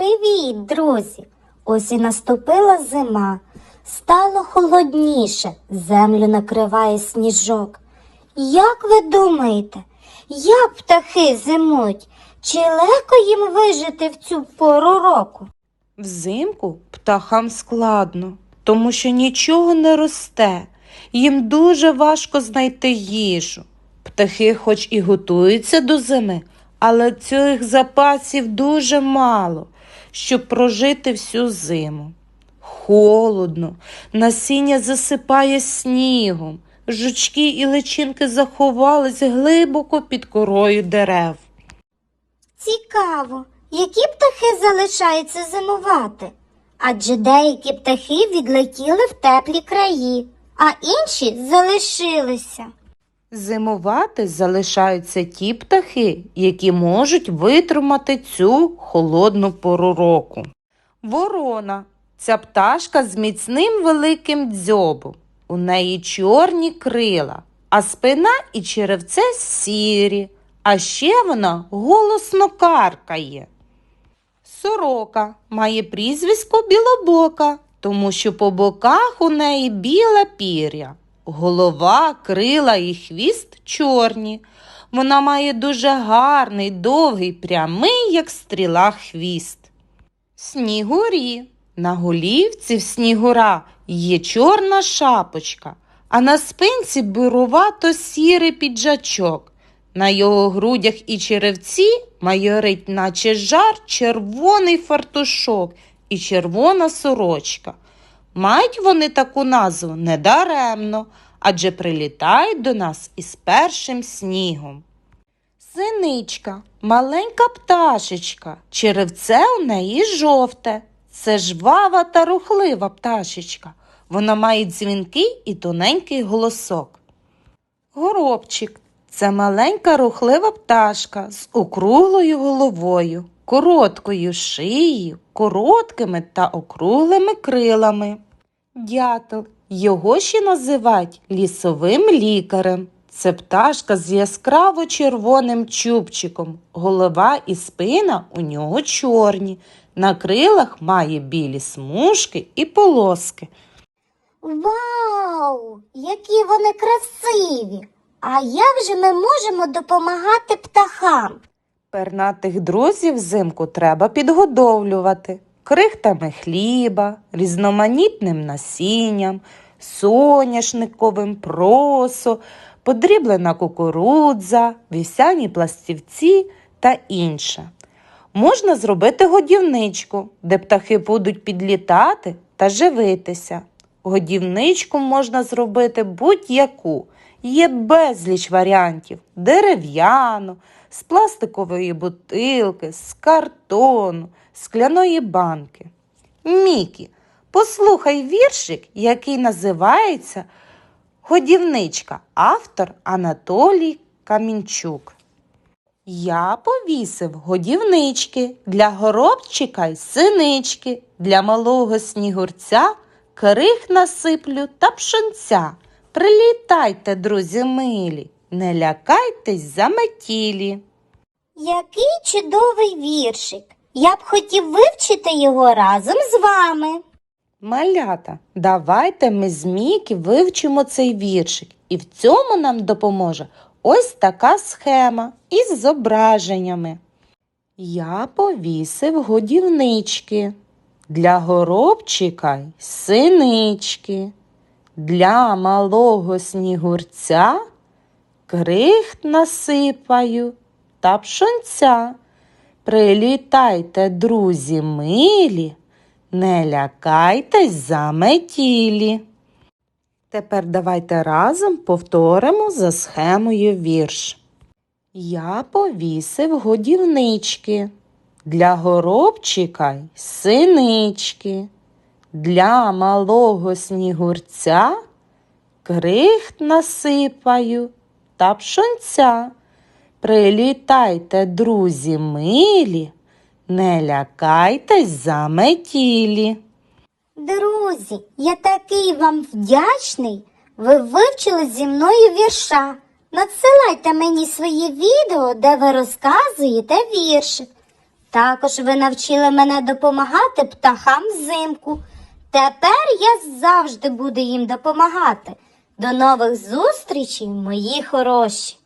Привіт, друзі! Ось і наступила зима. Стало холодніше, землю накриває сніжок. Як ви думаєте, як птахи зимують? Чи легко їм вижити в цю пору року? Взимку птахам складно, тому що нічого не росте. Їм дуже важко знайти їжу. Птахи, хоч і готуються до зими, але цих запасів дуже мало, щоб прожити всю зиму. Холодно, насіння засипає снігом, жучки і личинки заховались глибоко під корою дерев. Цікаво, які птахи залишаються зимувати? Адже деякі птахи відлетіли в теплі краї, а інші залишилися. Зимувати залишаються ті птахи, які можуть витримати цю холодну пору року. Ворона ця пташка з міцним великим дзьобом. У неї чорні крила, а спина і черевце сірі, а ще вона голосно каркає. Сорока має прізвисько білобока, тому що по боках у неї біле пір'я. Голова, крила і хвіст чорні. Вона має дуже гарний, довгий, прямий, як стріла, хвіст. Снігурі. На голівці в снігура є чорна шапочка, а на спинці бурувато сірий піджачок. На його грудях і черевці майорить, наче жар, червоний фартушок і червона сорочка. Мають вони таку назву недаремно, адже прилітають до нас із першим снігом. Синичка, маленька пташечка, черевце у неї жовте. Це жвава та рухлива пташечка. Вона має дзвінкий і тоненький голосок. Горобчик це маленька рухлива пташка з округлою головою, короткою шиєю, короткими та округлими крилами. Дятел. Його ще називають лісовим лікарем. Це пташка з яскраво червоним чубчиком. Голова і спина у нього чорні. На крилах має білі смужки і полоски. Вау! Які вони красиві! А як же ми можемо допомагати птахам? Пернатих друзів взимку треба підгодовлювати крихтами хліба, різноманітним насінням, соняшниковим просо, подріблена кукурудза, вівсяні пластівці та інше. Можна зробити годівничку, де птахи будуть підлітати та живитися. Годівничку можна зробити будь-яку. Є безліч варіантів: дерев'яну, з пластикової бутилки, з картону, скляної банки. Мікі, послухай віршик, який називається Годівничка, автор Анатолій Камінчук. Я повісив годівнички для горобчика й синички, для малого снігурця крих насиплю та пшонця. Прилітайте, друзі милі, не лякайтесь заметілі. Який чудовий віршик! Я б хотів вивчити його разом з вами. Малята, давайте ми з Мікі вивчимо цей віршик, і в цьому нам допоможе ось така схема із зображеннями. Я повісив годівнички для горобчика й синички, для малого снігурця крихт насипаю та пшонця. Прилітайте, друзі милі, не лякайтесь заметілі. Тепер давайте разом повторимо за схемою вірш. Я повісив годівнички для горобчика й синички, для малого снігурця крихт насипаю та пшонця. Прилітайте, друзі милі, не лякайтесь заметілі. Друзі, я такий вам вдячний. Ви вивчили зі мною вірша. Надсилайте мені свої відео, де ви розказуєте віршик. Також ви навчили мене допомагати птахам взимку. Тепер я завжди буду їм допомагати. До нових зустрічей, мої хороші.